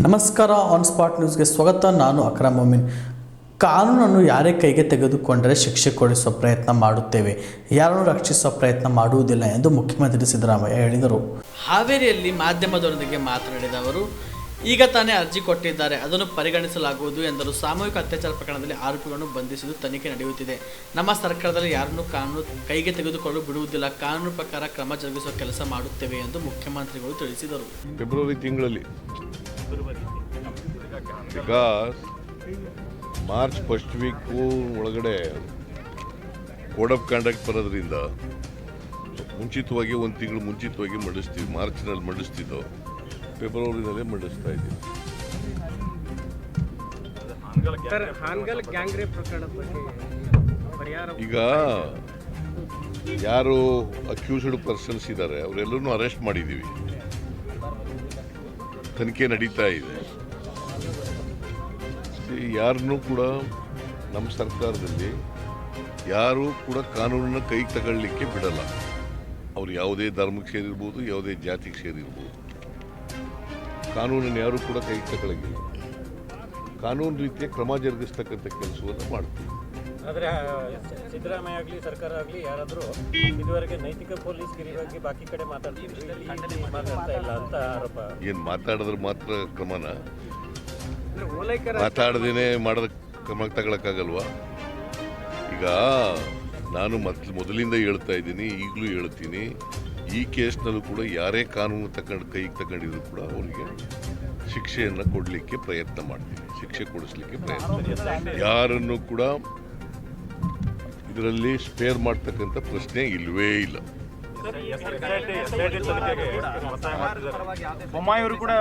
ನಮಸ್ಕಾರ on spot ನ್ಯೂಸ್ಗೆ ಸ್ವಾಗತ. ನಾನು ಅಕ್ರಮ್ ಮೊಮಿನ್. ಕಾನೂನನ್ನು ಯಾರೇ ಕೈಗೆ ತೆಗೆದುಕೊಂಡರೆ ಶಿಕ್ಷೆ ಕೊಡಿಸುವ ಪ್ರಯತ್ನ ಮಾಡುತ್ತೇವೆ. ಯಾರನ್ನು ರಕ್ಷಿಸುವ ಪ್ರಯತ್ನ ಮಾಡುವುದಿಲ್ಲ ಎಂದು ಮುಖ್ಯಮಂತ್ರಿ ಸಿದ್ದರಾಮಯ್ಯ ಹೇಳಿದರು. ಹಾವೇರಿಯಲ್ಲಿ ಮಾಧ್ಯಮದೊಂದಿಗೆ ಮಾತನಾಡಿದ ಅವರು ಈಗ ತಾನೇ ಅರ್ಜಿ ಕೊಟ್ಟಿದ್ದಾರೆ. ಅದನ್ನು ಪರಿಗಣಿಸಲಾಗುವುದು ಎಂದರು. ಸಾಮೂಹಿಕ ಅತ್ಯಾಚಾರ ಪ್ರಕರಣದಲ್ಲಿ ಆರೋಪಿಗಳನ್ನು ಬಂಧಿಸಿದ್ದು ತನಿಖೆ ನಡೆಯುತ್ತಿದೆ. ನಮ್ಮ ಸರ್ಕಾರದಲ್ಲಿ ಯಾರನ್ನು ಕಾನೂನು ಕೈಗೆ ತೆಗೆದುಕೊಳ್ಳಲು ಬಿಡುವುದಿಲ್ಲ. ಕಾನೂನು ಪ್ರಕಾರ ಕ್ರಮ ಜರುಗಿಸುವ ಕೆಲಸ ಮಾಡುತ್ತೇವೆ ಎಂದು ಮುಖ್ಯಮಂತ್ರಿಗಳು ತಿಳಿಸಿದರು. ಫೆಬ್ರವರಿ ತಿಂಗಳಲ್ಲಿ ಬಿಕಾಸ್ ಮಾರ್ಚ್ ಫಸ್ಟ್ ವೀಕು ಒಳಗಡೆ ಕೋಡ್ ಆಫ್ ಕಾಂಡಕ್ಟ್ ಬರೋದ್ರಿಂದ ಮುಂಚಿತವಾಗಿ ಒಂದು ತಿಂಗಳು ಮುಂಚಿತವಾಗಿ ಮಂಡಿಸ್ತೀವಿ ಮಾರ್ಚ್ನಲ್ಲಿ ಮಂಡಿಸ್ತಿದ್ದೋ. ಫೆಬ್ರವರಿನಲ್ಲೇ ಮಂಡಿಸ್ತಾ ಇದ್ದೀವಿ. ಈಗ ಯಾರು ಅಕ್ಯೂಸ್ಡ್ ಪರ್ಸನ್ಸ್ ಇದ್ದಾರೆ ಅವರೆಲ್ಲರೂ ಅರೆಸ್ಟ್ ಮಾಡಿದ್ದೀವಿ. ತನಿಖೆ ನಡೀತಾ ಇದೆ. ಯಾರನ್ನೂ ಕೂಡ ನಮ್ಮ ಸರ್ಕಾರದಲ್ಲಿ ಯಾರೂ ಕೂಡ ಕಾನೂನನ್ನ ಕೈಗೆ ತಗೊಳ್ಳಿಕ್ಕೆ ಬಿಡಲ್ಲ. ಅವ್ರು ಯಾವುದೇ ಧರ್ಮಕ್ಕೆ ಸೇರಿರ್ಬೋದು, ಯಾವುದೇ ಜಾತಿಗೆ ಸೇರಿರ್ಬೋದು. ಕಾನೂನನ್ನು ಯಾರೂ ಕೂಡ ಕೈಗೆ ತಗೊಳ್ಳಿಲ್ಲ ಕಾನೂನು ರೀತಿಯ ಕ್ರಮ ಜರುಗಿಸ್ತಕ್ಕಂಥ ಕೆಲಸವನ್ನು ಮಾಡ್ತೀವಿ. ಆದ್ರೆ ಸಿದ್ದರಾಮಯ್ಯ ಆಗಲಿ ಸರ್ಕಾರ ಆಗಲಿ ಯಾರಾದರೂ ಇದುವರೆಗೆ ನೈತಿಕ ಪೊಲೀಸ್ ಗಿರಿಯಾಗಿ ಬಾಕಿ ಕಡೆ ಮಾತಾಡ್ತಿದ್ರು ಮಾತಾಡ್ತಾ ಇಲ್ಲ ಅಂತ ಆರೋಪ. ಏನು ಮಾತಾಡಿದ್ರೆ ಮಾತ್ರ ಕ್ರಮನ? ಮಾತಾಡದೇನೆ ಮಾಡೋದ ಕ್ರಮ ತಗೊಳಕ್ಕಾಗಲ್ವಾ? ಈಗ ನಾನು ಮೊದ್ಲು ಮೊದಲಿಂದ ಹೇಳ್ತಾ ಇದ್ದೀನಿ ಈಗಲೂ ಹೇಳ್ತೀನಿ. ಈ ಕೇಸ್ನಲ್ಲೂ ಕೂಡ ಯಾರೇ ಕಾನೂನು ತಗೊಂಡು ಕೈಗೆ ತಗೊಂಡಿದ್ರು ಕೂಡ ಅವರಿಗೆ ಶಿಕ್ಷೆಯನ್ನು ಕೊಡಲಿಕ್ಕೆ ಪ್ರಯತ್ನ ಮಾಡ್ತೀನಿ. ಶಿಕ್ಷೆ ಕೊಡಿಸ್ಲಿಕ್ಕೆ ಪ್ರಯತ್ನ ಯಾರನ್ನು ಕೂಡ ಇದರಲ್ಲಿ ಸ್ಪೇರ್ ಮಾಡ್ತಕ್ಕಂಥ ಪ್ರಶ್ನೆ ಇಲ್ಲವೇ ಇಲ್ಲ. ಬೊಮ್ಮಾಯಿಯವರು ಕೂಡ.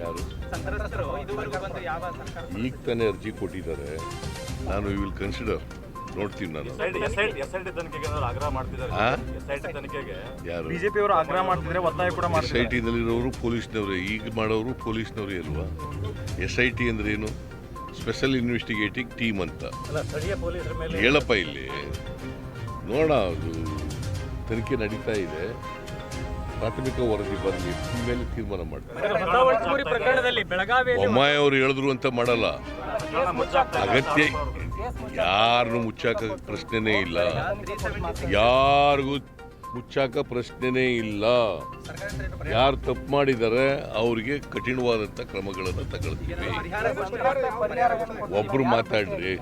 ಯಾರು? ಈಗ ತಾನೇ ಅರ್ಜಿ ಕೊಟ್ಟಿದ್ದಾರೆ. ನಾನು ವಿಲ್ ಕನ್ಸಿಡರ್ ನೋಡ್ತೀನಿ ನಾನು. ಎಸ್ಐಟಿ ತನಿಖೆಗೆ ಏನಾದ್ರು ಆಗ್ರಹ ಮಾಡ್ತಿದ್ದಾರೆ? ಎಸ್ಐಟಿ ತನಿಖೆಗೆ? ಯಾರು? ಬಿಜೆಪಿ ಅವರು ಆಗ್ರಹ ಮಾಡ್ತಿದ್ರೆ ಒತ್ತಾಯ ಕೂಡ ಎಸ್ ಐ ಟಿ ಟಿನಲ್ಲಿರೋರು ಪೊಲೀಸ್ನವರೇ. ಈಗ ಮಾಡೋರು ಪೊಲೀಸ್ನವರೇ ಅಲ್ವಾ? ಎಸ್ ಐ ಟಿ ಅಂದ್ರೆ ಏನು? ಸ್ಪೆಷಲ್ ಇನ್ವೆಸ್ಟಿಗೇಟಿಂಗ್ ಟೀಮ್ ಅಂತ. ಹೇಳಪ್ಪ ಇಲ್ಲಿ. ನೋಡೋಣ ಅದು ತನಿಖೆ ನಡೀತಾ ಇದೆ. ಪ್ರಾಥಮಿಕ ವರದಿ ಬಂದು ಮೇಲೆ ತೀರ್ಮಾನ ಮಾಡ್ತಾರೆ. ಬೊಮ್ಮಾಯಿ ಅವರು ಹೇಳಿದ್ರು ಅಂತ ಮಾಡಲ್ಲ. ಅಗತ್ಯ ಯಾರನ್ನು ಮುಚ್ಚಾಕ ಪ್ರಶ್ನೆನೇ ಇಲ್ಲ. ಯಾರಿಗೂ ಮುಚ್ಚಾಕ ಪ್ರಶ್ನೆನೇ ಇಲ್ಲ. ಯಾರು ತಪ್ಪು ಮಾಡಿದ್ದಾರೆ ಅವರಿಗೆ ಕಠಿಣವಾದಂಥ ಕ್ರಮಗಳನ್ನು ತಗೊಳ್ತೀವಿ. ಒಬ್ರು ಮಾತಾಡ್ರಿ.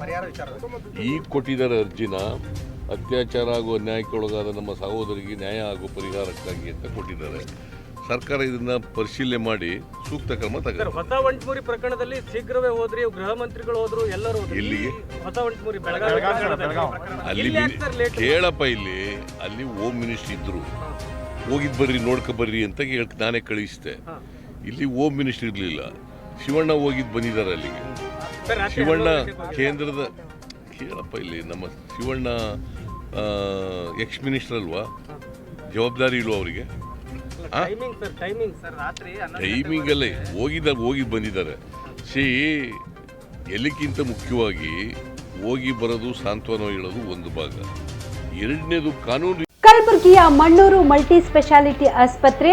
ಪರಿಹಾರ ವಿಚಾರ. ಈಗ ಕೊಟ್ಟಿದ್ದಾರೆ ಅರ್ಜಿನ ಅತ್ಯಾಚಾರ ಆಗುವ ಅನ್ಯಾಯಕ್ಕೆ ಒಳಗಾದ ನಮ್ಮ ಸಹೋದರಿಗೆ ನ್ಯಾಯ ಆಗುವ ಪರಿಹಾರಕ್ಕಾಗಿ ಅಂತ ಕೊಟ್ಟಿದ್ದಾರೆ. ಸರ್ಕಾರ ಇದನ್ನ ಪರಿಶೀಲನೆ ಮಾಡಿ ಸೂಕ್ತ ಕ್ರಮ ಸರ್ ತಗೋ ಹೊಸ ವಂಟಮೂರಿ ಪ್ರಕರಣದಲ್ಲಿ ಶೀಘ್ರವೇ ಹೋದ್ರಿ ಗೃಹ ಮಂತ್ರಿಗಳು ಹೋದ್ರು ಎಲ್ಲರೂ ಹೋದ್ರು. ಎಲ್ಲಿಗೆ? ಈ ಹೊಸ ವಂಟಮೂರಿ ಬೆಳಗಾವಿ ಬೆಳಗಾವಿ, ಪ್ರಕರಣದಲ್ಲಿ. ಅಲ್ಲಿ ಇಲ್ಲಿ ಯಾಕ್ ಸರ್ late? ಕೇಳಪ್ಪ ಇಲ್ಲಿ ಅಲ್ಲಿ ಹೋಮ್ ಮಿನಿಸ್ಟರ್ ಇದ್ರು ಹೋಗಿದ್ ಬರ್ರಿ ನೋಡ್ಕ ಬರ್ರಿ ಅಂತ ಹೇಳ್- ನಾನೇ ಕಳಿಸಿದೆ ಹಾ. ಇಲ್ಲಿ ಹೋಮ್ ಮಿನಿಸ್ಟರ್ ಇರ್ಲಿಲ್ಲ ಶಿವಣ್ಣ ಹೋಗಿದ್ ಬಂದಿದ್ದಾರೆ ಅಲ್ಲಿಗೆ ಸರ್, ರಾತ್ರಿ ಶಿವಣ್ಣ ಗಂಟೆಗೆ ಕೇಂದ್ರದ ಕೇಳಪ್ಪ ಇಲ್ಲಿ ನಮ್ಮ ಶಿವಣ್ಣ ಎಕ್ಸ್ ಮಿನಿಸ್ಟರ್ ಅಲ್ವಾ ಜವಾಬ್ದಾರಿ ಇಲ್ವಾ ಅವರಿಗೆ? ಟೈಮಿಂಗ್ ಸರ್ ಟೈಮಿಂಗ್ ಸರ್ ರಾತ್ರಿ ಹನ್ನೊಂದು ಟೈಮಿಂಗ್ ಅಲ್ಲೇ ಹೋಗಿದ್ದಾಗ ಹೋಗಿ ಬಂದಿದ್ದಾರೆ. ಸಿ ಎಲ್ಲಿಗಿಂತ ಮುಖ್ಯವಾಗಿ ಹೋಗಿ ಬರೋದು ಸಾಂತ್ವನ ಹೇಳೋದು ಒಂದು ಭಾಗ. ಎರಡನೇದು ಕಾನೂನು ಕಲಬುರಗಿಯ ಮಣ್ಣೂರು ಮಲ್ಟಿ ಸ್ಪೆಷಾಲಿಟಿ ಆಸ್ಪತ್ರೆ